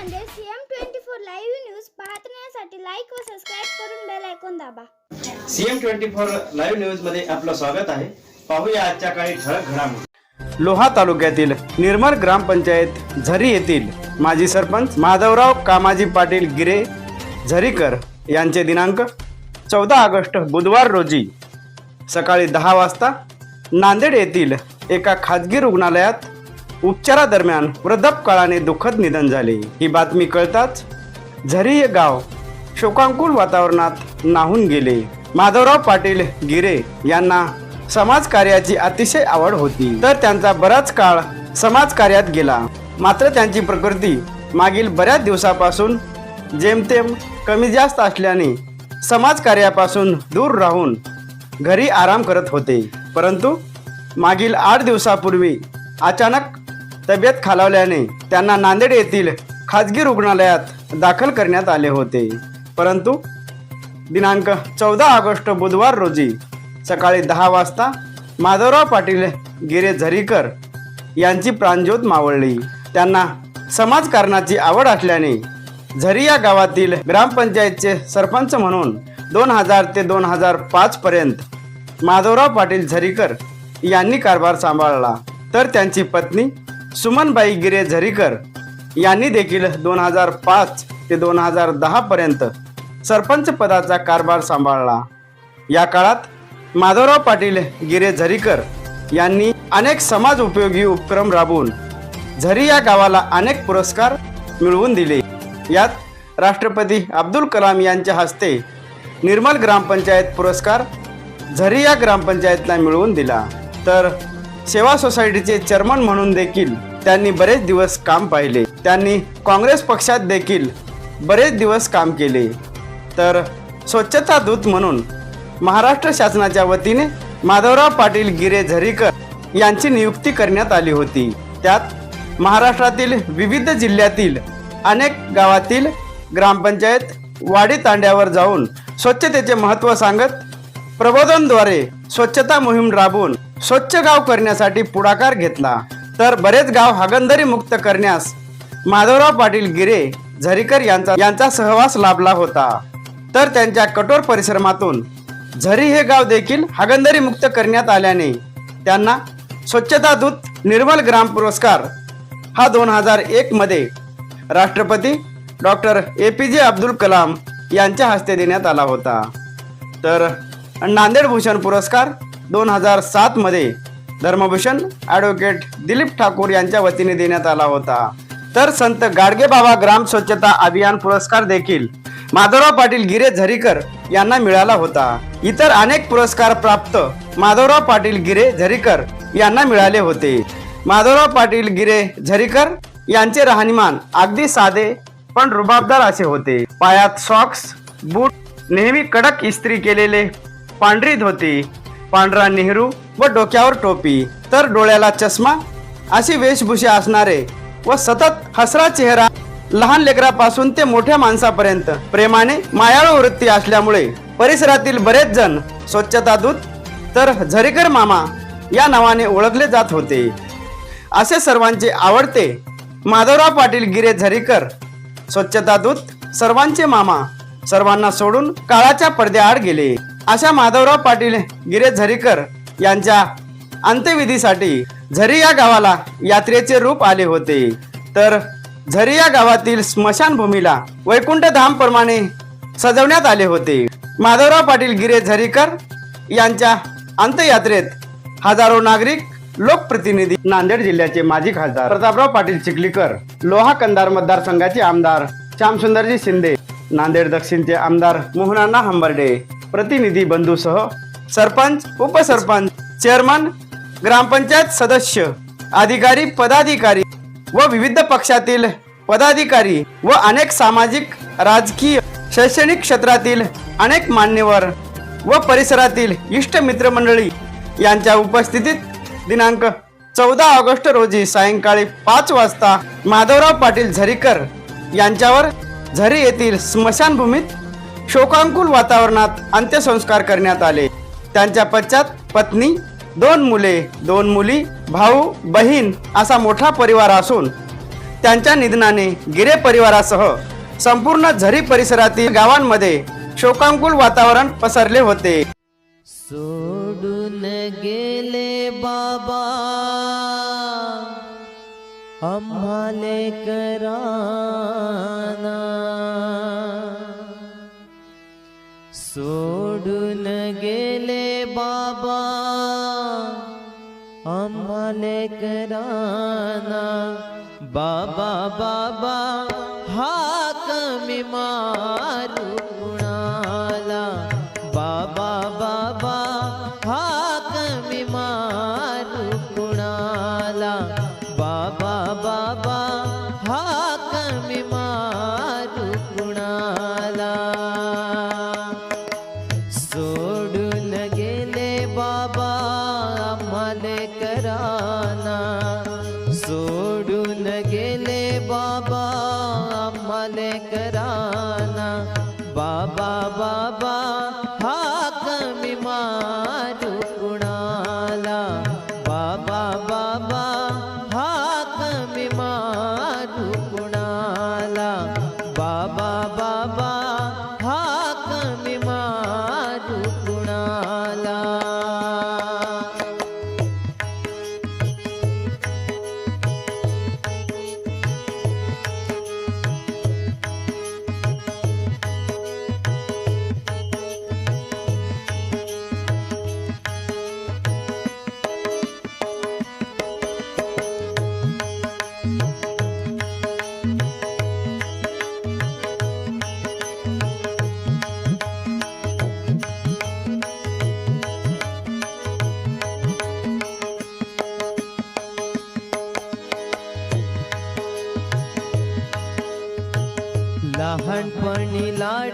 Nanded CM twenty four live news पाहण्यासाठी like व subscribe करून बेल ऐकून दाबा. सीएम ट्वेंटी फोर लाईव्ह न्यूजमध्ये आपलं स्वागत आहे. पाहूया आजच्या काही ठळक घडामोडी. लोहा तालुक्यातील निर्मल ग्रामपंचायत झरी येथील माजी सरपंच माधवराव कामाजी पाटील गिरे झरीकर यांचे दिनांक चौदा ऑगस्ट बुधवार रोजी सकाळी दहा वाजता नांदेड येथील एका खाजगी रुग्णालयात उपचारादरम्यान वृद्धापकाळाने दुःखद निधन झाले. ही बातमी कळताच झरी हे गाव शोकांकुल वातावरणात नाहून गेले. माधवराव पाटील गिरे यांना समाजकार्याची अतिशय आवड होती. तर त्यांचा बराच काळ समाजकार्यात गेला. मात्र त्यांची प्रकृती मागील बऱ्याच दिवसापासून जेमतेम कमी जास्त असल्याने समाजकार्यापासून दूर राहून घरी आराम करत होते. परंतु मागील आठ दिवसापूर्वी अचानक तब्येत खालावल्याने त्यांना नांदेड येथील खाजगी रुग्णालयात दाखल करण्यात आले होते. परंतु दिनांक चौदा ऑगस्ट बुधवार रोजी सकाळी दहा वाजता माधवराव पाटील गिरे झरीकर यांची प्राणज्योत मावळली. त्यांना समाजकारणाची आवड असल्याने झरी या गावातील ग्रामपंचायतचे सरपंच म्हणून दोन हजार ते दोन हजार पाच पर्यंत माधवराव पाटील झरीकर यांनी कारभार सांभाळला. तर त्यांची पत्नी सुमनबाई गिरे झरीकर यांनी देखील दोन हजार पाच ते दोन हजार दहा पर्यंत सरपंच पदाचा कारभार सांभाळला. या काळात माधवराव पाटील गिरे झरीकर यांनी अनेक समाज उपयोगी उपक्रम राबवून झरी या गावाला अनेक पुरस्कार मिळवून दिले. यात राष्ट्रपती अब्दुल कलाम यांच्या हस्ते निर्मल ग्रामपंचायत पुरस्कार झरी या ग्रामपंचायतला मिळवून दिला. तर सेवा सोसायटीचे चेअरमन म्हणून देखील त्यांनी बरेच दिवस काम पाहिले. त्यांनी काँग्रेस पक्षात देखील बरेच दिवस काम केले. तर स्वच्छता दूत म्हणून महाराष्ट्र शासनाच्या वतीने माधवराव पाटील गिरे झरीकर यांची नियुक्ती करण्यात आली होती. त्यात महाराष्ट्रातील विविध जिल्ह्यातील अनेक गावातील ग्रामपंचायत वाडी तांड्यावर जाऊन स्वच्छतेचे महत्त्व सांगत प्रबोधनद्वारे स्वच्छता मोहीम राबवून स्वच्छ गाव करण्यासाठी पुढाकार घेतला. तर बरेच गाव हागंदरी मुक्त करण्यास माधवराव पाटील गिरे झरीकर यांचा यांचा सहवास लाभला होता. तर त्यांच्या कठोर परिश्रमातून झरी हे गाव देखील हागंदरी मुक्त करण्यात आल्याने त्यांना स्वच्छता दूत निर्मल ग्राम पुरस्कार हा दोन हजार एक मध्ये राष्ट्रपती डॉक्टर ए पी जे अब्दुल कलाम यांच्या हस्ते देण्यात आला होता. तर नांदेड भूषण पुरस्कार दोन हजार सातमध्ये धर्मभूषण ॲडव्होकेट दिलीप ठाकूर यांच्या वतीने देण्यात आला होता. तर संत गाडगेबाबा ग्राम स्वच्छता अभियान पुरस्कार देखील माधवराव पाटील गिरे झरीकर यांना मिळाला होता. इतर अनेक पुरस्कार प्राप्त माधवराव पाटील गिरे झरीकर यांना मिळाले होते. माधवराव पाटील गिरे झरीकर यांचे राहणीमान अगदी साधे पण रुबाबदार असे होते. पायात सॉक्स बूट नेहमी कडक इस्त्री केलेले पांढरी धोती पांढरा नेहरू व डोक्यावर टोपी. तर डोळ्याला चष्मा अशी वेशभूषा असणारे व सतत हसरा चेहरा लहान लेकरापासून ते मोठ्या माणसापर्यंत. प्रेमाने मायाळू वृत्ती असल्यामुळे परिसरातील बरेच जण स्वच्छता दूत तर झरीकर मामा या नावाने ओळखले जात होते. असे सर्वांचे आवडते माधवराव पाटील गिरे झरीकर स्वच्छता दूत सर्वांचे मामा सर्वांना सोडून काळाच्या पडद्याआड गेले. अशा माधवराव पाटील गिरे झरीकर यांच्या अंत्यविधीसाठी झरी या गावाला यात्रेचे रूप आले होते. तर झरी या गावातील स्मशानभूमीला वैकुंठ धामप्रमाणे सजवण्यात आले होते. माधवराव पाटील गिरे झरीकर यांच्या अंत्ययात्रेत हजारो नागरिक लोकप्रतिनिधी नांदेड जिल्ह्याचे माजी खासदार प्रतापराव पाटील चिखलीकर लोहा कंदार मतदारसंघाचे आमदार श्यामसुंदरजी शिंदे नांदेड दक्षिणचे आमदार मोहनाना हंबर्डे प्रतिनिधी बंधूसह सरपंच उपसरपंच चेअरमन ग्रामपंचायत सदस्य अधिकारी पदाधिकारी व विविध पक्षातील पदाधिकारी व अनेक सामाजिक राजकीय शैक्षणिक क्षेत्रातील अनेक मान्यवर व परिसरातील इष्ट मित्रमंडळी यांच्या उपस्थितीत दिनांक चौदा ऑगस्ट रोजी सायंकाळी पाच वाजता माधवराव पाटील झरीकर यांच्यावर झरी येथील स्मशानभूमीत शोकांकुल वातावरणात अंत्यसंस्कार करण्यात आले. त्यांच्या पश्चात पत्नी दोन मुले दोन मुली भाऊ बहीण असा मोठा परिवार असून त्यांच्या निधनाने गिरे परिवारासह संपूर्ण झरी परिसरातील गावांमध्ये शोकांकुल वातावरण पसरले होते. सोडून गेले बाबा. आम्हाले कराना सोडून गेले बाबा. आम्हाले कराना. बाबा बाबा हाक मी मारू आम्हाले कराना। बाबा बाबा பணிலாய்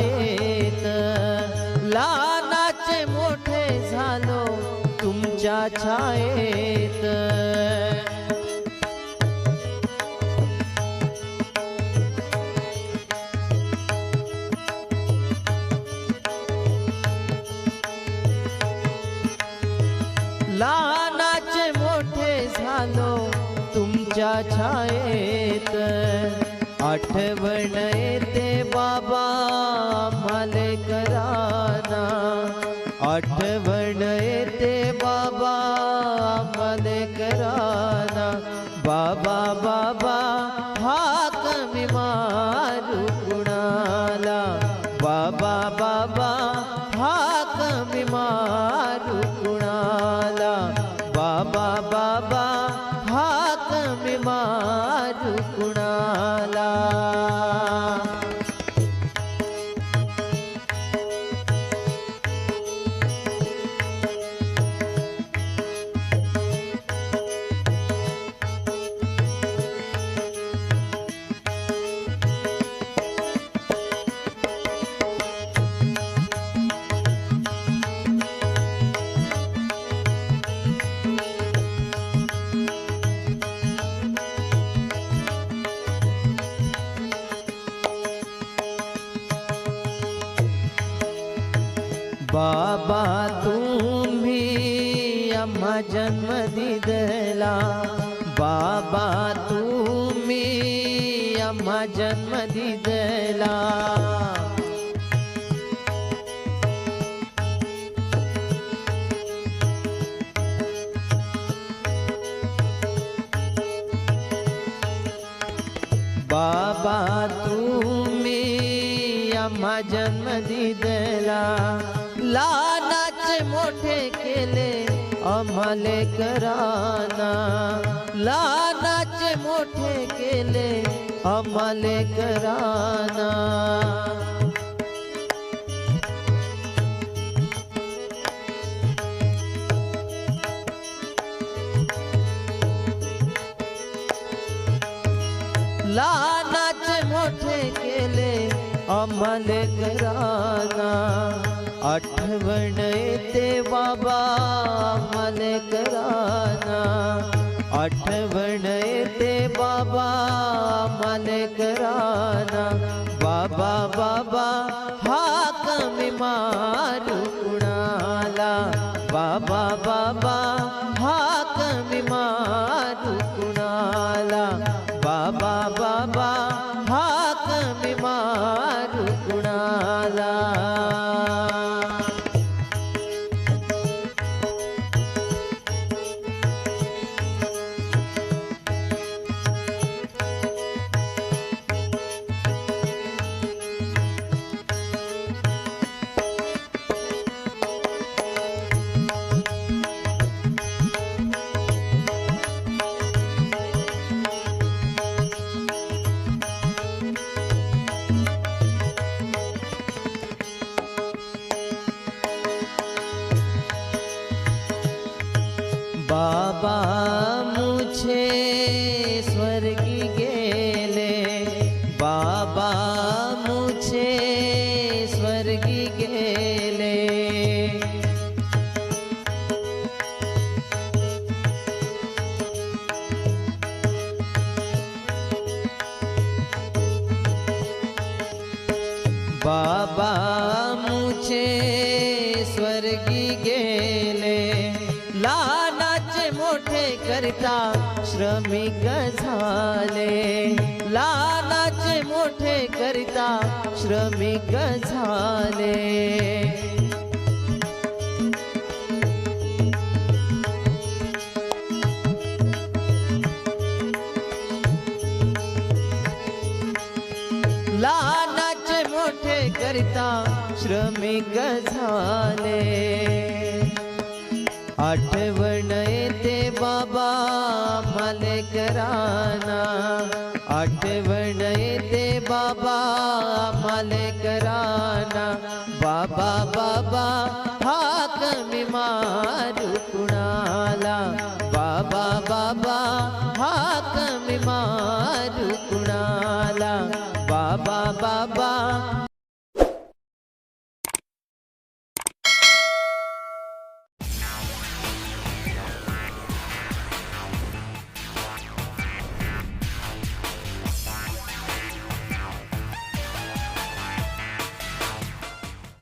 छायेत लहानाचे मोठे झालो तुमच्या छायेत. लहानाचे मोठे झालो तुमच्या छायेत. आठवण येते बाबा मले कराना आठवण येते बाबा मले कराना बाबा बाबा दिदला बाबा तुम्ही आम्हा जन्म दिला बाबा तुम्ही आम्हा जन्म दिला लानाचे मोठे केले आम्हाले कराना लानाचे मोठे केले आम्हाले कराना लानाचे मोठे केले आम्हाले कराना आठवण येते बाबा मन कराना. आठवण येते बाबा मन कराना. बाबा बाबा हा कमी मारू कुणाला? बाबा बाबा गेले. लहानाचे मोठे करता श्रमिक झाले. लहानाचे मोठे करता श्रमिक झाले. लहानाचे मोठे करता श्रमिक झाले. आठवण येते बाबा मले कराना आठवण येते बाबा मले कराना बाबा बाबा हाक मी मारू कुणाला. बाबा बाबा